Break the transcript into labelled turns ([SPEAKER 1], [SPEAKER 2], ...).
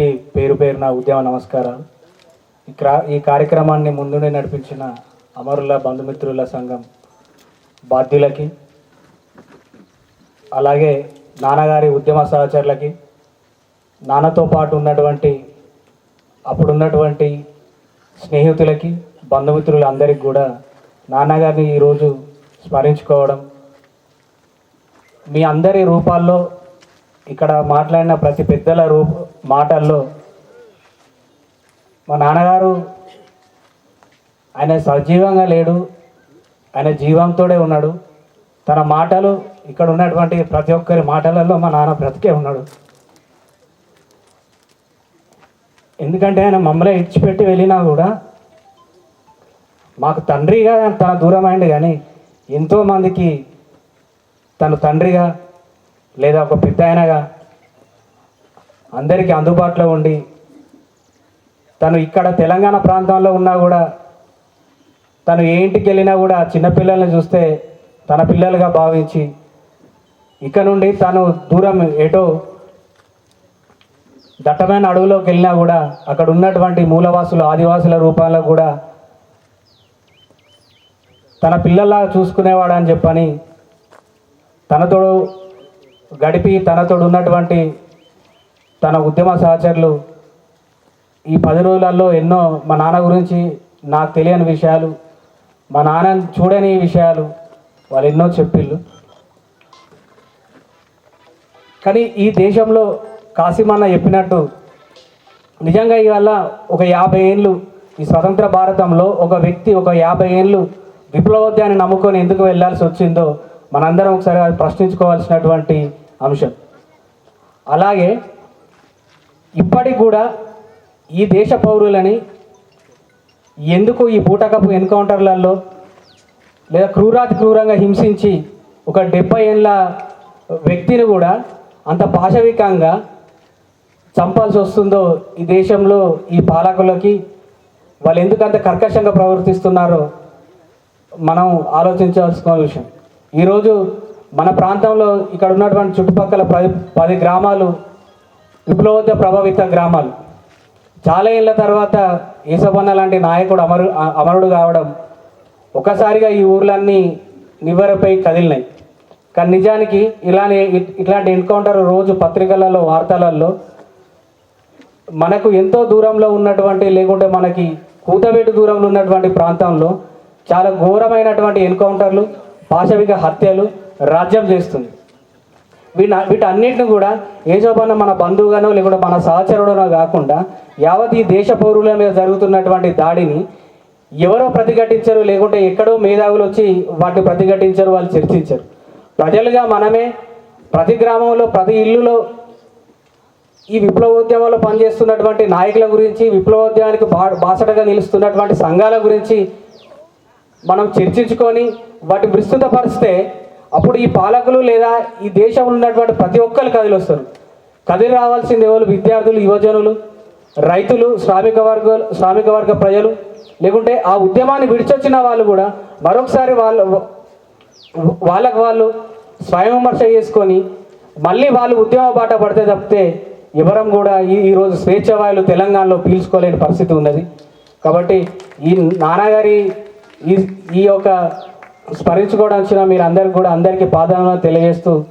[SPEAKER 1] అందరికీ పేరు పేరున ఉద్యమ నమస్కారాలు. ఈ క్రా ఈ కార్యక్రమాన్ని ముందునే నడిపించిన అమరుల బంధుమిత్రుల సంఘం బాధ్యులకి అలాగే నాన్నగారి ఉద్యమ సహచరులకి నాన్నతో పాటు ఉన్నటువంటి అప్పుడున్నటువంటి స్నేహితులకి బంధుమిత్రులందరికీ కూడా నాన్నగారిని ఈరోజు స్మరించుకోవడం మీ అందరి రూపాల్లో ఇక్కడ మాట్లాడిన ప్రతి పెద్దల రూప మాటల్లో మా నాన్నగారు ఆయన సజీవంగా లేడు ఆయన జీవంతోడే ఉన్నాడు. తన మాటలు ఇక్కడ ఉన్నటువంటి ప్రతి ఒక్కరి మాటలలో మా నాన్న బ్రతికే ఉన్నాడు. ఎందుకంటే ఆయన మమ్మల్ని ఇచ్చిపెట్టి వెళ్ళినా కూడా మాకు తండ్రిగా తన దూరం అయింది కానీ ఎంతోమందికి తను తండ్రిగా లేదా ఒక పెద్ద ఆయనగా అందరికీ అందుబాటులో ఉండి తను ఇక్కడ తెలంగాణ ప్రాంతంలో ఉన్నా కూడా తను ఏ ఇంటికి వెళ్ళినా కూడా చిన్నపిల్లల్ని చూస్తే తన పిల్లలుగా భావించి ఇక్కడ నుండి తను దూరం ఎటో దట్టమైన అడవులోకి వెళ్ళినా కూడా అక్కడ ఉన్నటువంటి మూలవాసులు ఆదివాసుల రూపాల్లో కూడా తన పిల్లల్లా చూసుకునేవాడు అని చెప్పని తనతో గడిపి తనతో ఉన్నటువంటి తన ఉద్యమ సహచరులు ఈ పది రోజులలో ఎన్నో మా నాన్న గురించి నాకు తెలియని విషయాలు మా నాన్న చూడని విషయాలు వాళ్ళు ఎన్నో చెప్పిళ్ళు. కానీ ఈ దేశంలో కాసిమన్న చెప్పినట్టు నిజంగా ఇవాళ ఒక యాభై ఏళ్ళు ఈ స్వతంత్ర భారతంలో ఒక వ్యక్తి ఒక యాభై ఏళ్ళు విప్లవోద్యాన్ని నమ్ముకొని ఎందుకు వెళ్ళాల్సి వచ్చిందో మనందరం ఒకసారి ప్రశ్నించుకోవాల్సినటువంటి అంశం. అలాగే ఇప్పటికి కూడా ఈ దేశ పౌరులని ఎందుకు ఈ బూటకపు ఎన్కౌంటర్లలో లేదా క్రూరాతి క్రూరంగా హింసించి ఒక డెబ్బై ఏళ్ళ వ్యక్తిని కూడా అంత పాశవికంగా చంపాల్సి వస్తుందో ఈ దేశంలో ఈ పాలకులకి వాళ్ళు ఎందుకు అంత కర్కశంగా ప్రవర్తిస్తున్నారో మనం ఆలోచించాల్సిన విషయం. ఈరోజు మన ప్రాంతంలో ఇక్కడ ఉన్నటువంటి చుట్టుపక్కల పది పది గ్రామాలు విప్లవత ప్రభావిత గ్రామాలు. చాలా ఏళ్ళ తర్వాత ఈసబన్న లాంటి నాయకుడు అమరు అమరుడు కావడం ఒకసారిగా ఈ ఊర్లన్నీ నివ్వెరపై కదిలినాయి. కానీ నిజానికి ఇలానే ఇట్లాంటి ఎన్కౌంటర్ రోజు పత్రికలలో వార్తలలో మనకు ఎంతో దూరంలో ఉన్నటువంటి లేకుంటే మనకి కూతవేటు దూరంలో ఉన్నటువంటి ప్రాంతంలో చాలా ఘోరమైనటువంటి ఎన్కౌంటర్లు పాశవిక హత్యలు రాజ్యం చేస్తుంది. వీటి వీటన్నింటిని కూడా ఏజోపన్న మన బంధువుగానో లేకుంటే మన సహచరుడనో కాకుండా యావత్ ఈ దేశ పౌరుల మీద జరుగుతున్నటువంటి దాడిని ఎవరో ప్రతిఘటించరు లేకుంటే ఎక్కడో మేధావులు వచ్చి వాటిని ప్రతిఘటించరు వాళ్ళు చర్చించరు. ప్రజలుగా మనమే ప్రతి గ్రామంలో ప్రతి ఇల్లులో ఈ విప్లవోద్యమంలో పనిచేస్తున్నటువంటి నాయకుల గురించి విప్లవోద్యమానికి బా బాసటగా నిలుస్తున్నటువంటి సంఘాల గురించి మనం చర్చించుకొని వాటి విస్తృతపరిస్తే అప్పుడు ఈ పాలకులు లేదా ఈ దేశంలో ఉన్నటువంటి ప్రతి ఒక్కరు కదిలి వస్తారు కదిలి రావాల్సింది ఎవరు? విద్యార్థులు యువజనులు రైతులు శ్రామిక వర్గ శ్రామిక వర్గ ప్రజలు. లేకుంటే ఆ ఉద్యమాన్ని విడిచొచ్చిన వాళ్ళు కూడా మరొకసారి వాళ్ళు వాళ్ళకు వాళ్ళు స్వయం విమర్శ చేసుకొని మళ్ళీ వాళ్ళు ఉద్యమ బాట పడితే తప్పితే ఎవరం కూడా ఈ ఈరోజు స్వేచ్ఛ వాయులు తెలంగాణలో పీల్చుకోలేని పరిస్థితి ఉన్నది. కాబట్టి ఈ నాన్నగారి ఈ ఈ యొక్క స్మరించుకోవడానికి వచ్చిన మీరు అందరికి కూడా అందరికీ పాదాలను తెలియజేస్తూ